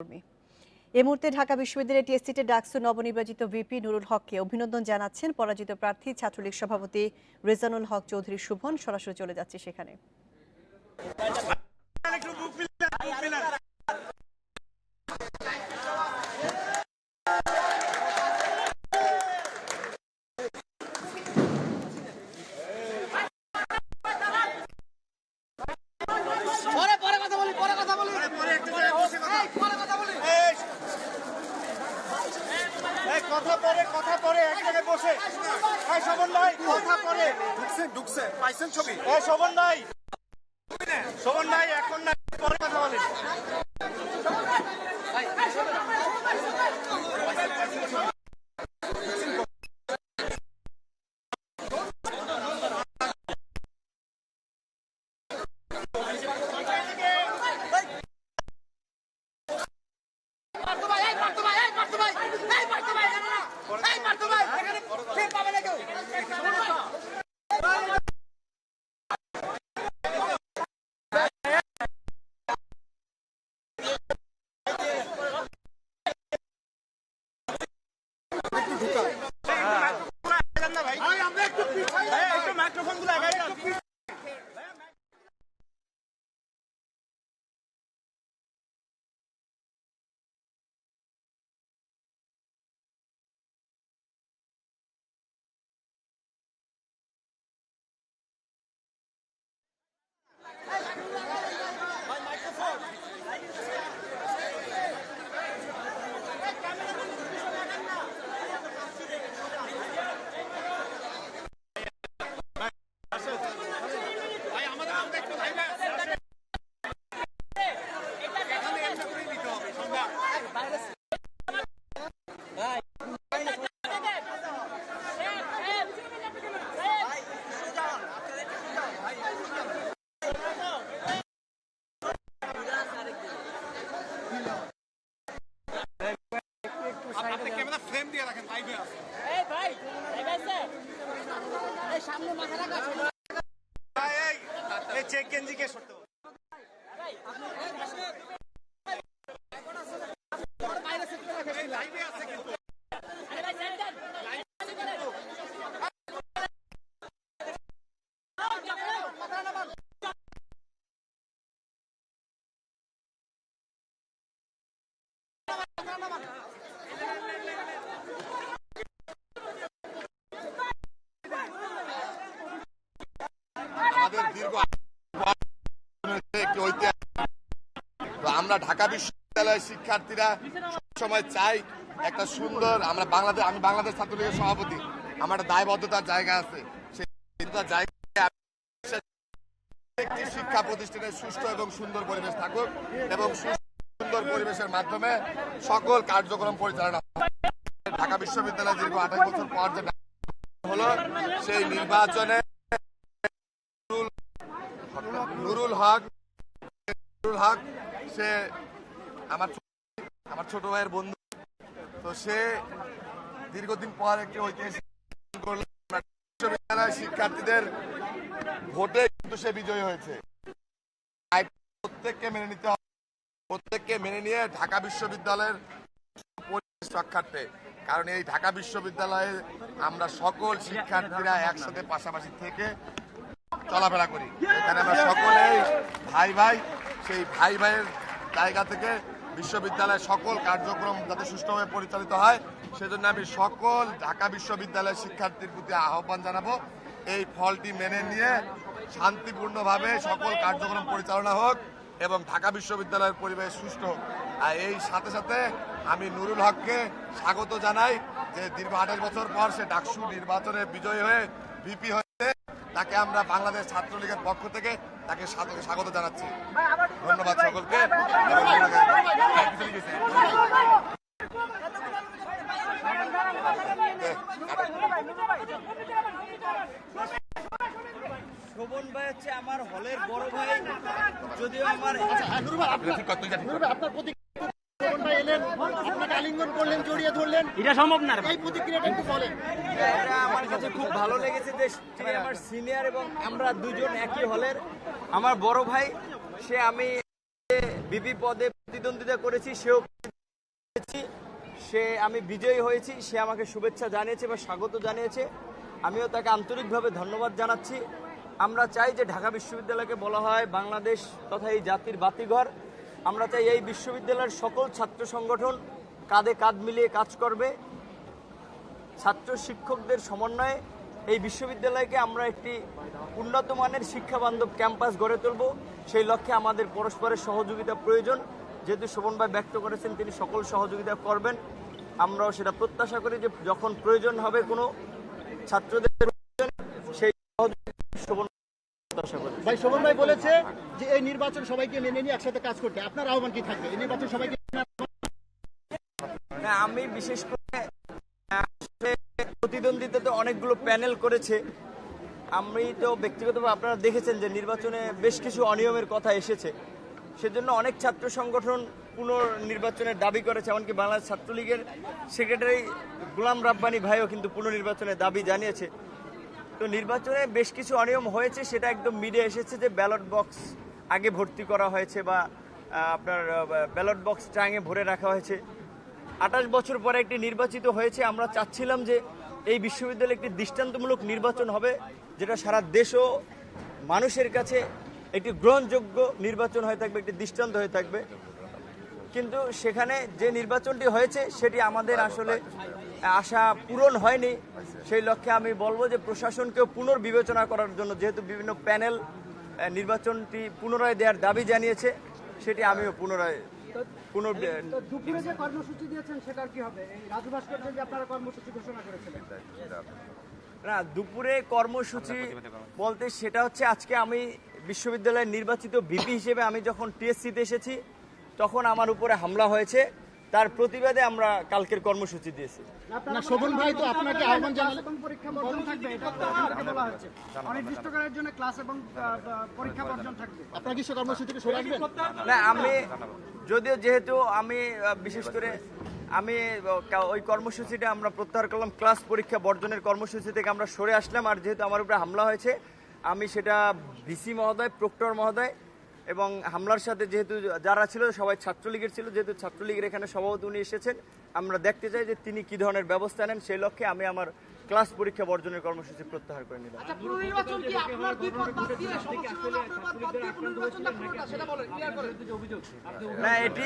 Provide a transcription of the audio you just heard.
কর্মী। এই মুহূর্তে ঢাকা বিশ্ববিদ্যালয়ের টিএসসিতে ডাকসু নবনির্বাচিত ভিপি নুরুল হককে অভিনন্দন জানাচ্ছেন পরাজিত প্রার্থী ছাত্রলীগ সভাপতি রেজানুল হক চৌধুরী শুভন। সরাসরি চলে যাচ্ছে সেখানে পরে পরে কথা বলি পরে কথা বলি এই, পরে কথা বলি এই কথা পরে কথা পরে এক জায়গায় বসে এই শোভন ভাই কথা পরে ঢুকছে ঢুকছে পাইছেন ছবি এই শোভন ভাই শোভন ভাই এখন না পরে কথা বলেন এই পার্থ ভাই এই পার্থ ভাই এই চেক গেঞ্জি কে সরতে বল? আমরা ঢাকা বিশ্ববিদ্যালয়ের শিক্ষার্থীরা সবসময় চাই একটা সুন্দর, আমরা বাংলাদেশ, আমি বাংলাদেশ ছাত্রলীগের সভাপতি, আমার একটা দায়বদ্ধতার জায়গা আছে। সেই শিক্ষা প্রতিষ্ঠানের সুষ্ঠু এবং সুন্দর পরিবেশ থাকুক এবং সুন্দর পরিবেশের মাধ্যমে সকল কার্যক্রম পরিচালনা ঢাকা বিশ্ববিদ্যালয় দীর্ঘ আঠাশ বছর পর যে হলো, সেই নির্বাচনে নুরুল হক নুরুল হক, সে আমার আমার ছোট ভাইয়ের বন্ধু। তো সে দীর্ঘদিন পর একটি ঐতিহাসিক। বিশ্ববিদ্যালয় শিক্ষার্থীদের ভোটে কিন্তু সে বিজয়ী হয়েছে। প্রত্যেককে মেনে নিতে হবে। প্রত্যেককে মেনে নিয়ে ঢাকা বিশ্ববিদ্যালয়ের কারণ এই ঢাকা বিশ্ববিদ্যালয়ে আমরা সকল শিক্ষার্থীরা একসাথে পাশাপাশি থেকে চলাফেরা করি। এখানে আমরা সকলেই ভাই ভাই, সেই ভাই ভাইয়ের জায়গা থেকে বিশ্ববিদ্যালয়ের সকল কার্যক্রম যাতে সুষ্ঠুভাবে পরিচালিত হয়, সেজন্য আমি সকল ঢাকা বিশ্ববিদ্যালয়ের শিক্ষার্থীর প্রতি আহ্বান জানাব। এই ফলটি মেনে নিয়ে শান্তিপূর্ণভাবে সকল কার্যক্রম পরিচালনা হোক। এবং ঢাকা বিশ্ববিদ্যালয়ের পরিবেশ সুষ্ঠু হোক। আর এই সাথে সাথে আমি নুরুল হককে স্বাগত জানাই যে দীর্ঘ আঠাশ বছর পর সে ডাকসু নির্বাচনে বিজয়ী হয়ে ভিপি হয়েছে। তাকে আমরা বাংলাদেশ ছাত্রলীগের পক্ষ থেকে তাকে স্বাগত- স্বাগত জানাচ্ছি। ধন্যবাদ সকলকে এবং হ্যাঁ, পিছনে গেছে। এ, শোভন ভাই হচ্ছে আমার হলের বড় ভাই যদিও আমার আপনি ঠিক কথা, তুই যা ঠিক কথা। আপনার প্রতিক্রিয়া শোভন ভাই এলেন আপনাকে আলিঙ্গন করলেন জড়িয়ে ধরলেন এটা সম্ভব না এই প্রতিক্রিয়াটা একটু বলেন। আমার কাছে খুব ভালো লেগেছে যে আমার সিনিয়র এবং আমরা দুজন একই হলের। আমার বড় ভাই সে আমি বিপি পদে প্রতিদ্বন্দ্বিতা করেছি সেও। সে আমি বিজয়ী হয়েছি সে আমাকে শুভেচ্ছা জানিয়েছে বা স্বাগত জানিয়েছে। আমিও তাকে আন্তরিকভাবে ধন্যবাদ জানাচ্ছি। আমরা চাই যে ঢাকা বিশ্ববিদ্যালয়কে বলা হয় বাংলাদেশ তথা এই জাতির বাতিঘর। আমরা চাই এই বিশ্ববিদ্যালয়ের সকল ছাত্র সংগঠন কাঁধে কাঁধ মিলিয়ে কাজ করবে। ছাত্র শিক্ষকদের সমন্বয়ে এই বিশ্ববিদ্যালয়কে আমরা একটি উন্নত মানের শিক্ষাবান্ধব ক্যাম্পাস গড়ে তুলব। সেই লক্ষ্যে আমাদের পরস্পরের সহযোগিতা প্রয়োজন। যেহেতু শোভন ভাই ব্যক্ত করেছেন, তিনি সকল সহযোগিতা করবেন। আমরাও সেটা প্রত্যাশা করি যে যখন প্রয়োজন হবে কোনো ছাত্রদের প্রয়োজনে সেই সহযোগিতা শোভন প্রত্যাশা করি। ভাই শোভন ভাই বলেছে যে এই নির্বাচন সবাইকে মেনে নিয়ে একসাথে কাজ করতে। আপনার আহ্বান কি থাকবে? এই নির্বাচন সবাইকে না আমি বিশেষ করে আহ, আসলে প্রতিদ্বন্দ্বিতাতে অনেকগুলো প্যানেল করেছে। আমি তো ব্যক্তিগতভাবে আপনারা দেখেছেন যে নির্বাচনে বেশ কিছু অনিয়মের কথা এসেছে। সেজন্য অনেক ছাত্র সংগঠন পুনর্নির্বাচনের দাবি করেছে এমনকি বাংলাদেশ ছাত্রলীগের সেক্রেটারি গোলাম রাব্বানি ভাইও কিন্তু পুনর্নির্বাচনের দাবি জানিয়েছে। তো নির্বাচনে বেশ কিছু অনিয়ম হয়েছে, সেটা একদম মিডিয়া এসেছে যে ব্যালট বক্স আগে ভর্তি করা হয়েছে বা আপনার ব্যালট বক্স টাঙে ভরে রাখা হয়েছে। আঠাশ বছর পরে একটি নির্বাচিত হয়েছে, আমরা চাচ্ছিলাম যে এই বিশ্ববিদ্যালয়ে একটি দৃষ্টান্তমূলক নির্বাচন হবে, যেটা সারা দেশ ও মানুষের কাছে একটি গ্রহণযোগ্য নির্বাচন হয়ে থাকবে, একটি দৃষ্টান্ত হয়ে থাকবে। কিন্তু সেখানে যে নির্বাচনটি হয়েছে, সেটি আমাদের আসলে আশা পূরণ হয়নি। সেই লক্ষ্যে আমি বলব যে প্রশাসনকেও পুনর্বিবেচনা করার জন্য যেহেতু বিভিন্ন প্যানেল নির্বাচনটি পুনরায় দেওয়ার দাবি জানিয়েছে সেটি আমিও পুনরায় দুপুরে যে কর্মসূচি দিয়েছেন সেটার কি হবে? রাজু ভাস্কর্যে যে আপনারা কর্মসূচি ঘোষণা করেছিলেন। না দুপুরে কর্মসূচি বলতে সেটা হচ্ছে আজকে আমি বিশ্ববিদ্যালয়ের নির্বাচিত ভিপি হিসেবে আমি যখন টিএসসিতে এসেছি তখন আমার উপরে হামলা হয়েছে। তার প্রতিবাদে আমরা কালকের কর্মসূচি দিয়েছি। না শোভন ভাই তো আপনাকে আহ্বান ক্লাস পরীক্ষা বর্জন থাকবে এটা তো বলা হচ্ছে। অনির্দিষ্টকালের জন্য ক্লাস এবং আহ, আহ, পরীক্ষা বর্জন থাকবে। আপনার কি কর্মসূচি থেকে সরে আসবেন? না আমি যদিও যেহেতু আমি বিশেষ করে আমি ওই কর্মসূচিটা আমরা প্রত্যাহার করলাম ক্লাস পরীক্ষা বর্জনের কর্মসূচি থেকে আমরা সরে আসলাম আর যেহেতু আমার উপরে হামলা হয়েছে আমি সেটা ভিসি মহোদয় প্রক্টর মহোদয় এবং হামলার সাথে যেহেতু যারা ছিল সবাই ছাত্রলীগের ছিল যেহেতু ছাত্রলীগের এখানে সভাপতি উনি এসেছেন আমরা দেখতে চাই যে তিনি কি ধরনের ব্যবস্থা নেন। সেই লক্ষ্যে আমি আমার ক্লাস পরীক্ষা বর্জনের কর্মসূচি প্রত্যাহার করে নিলাম। করেন। না এটি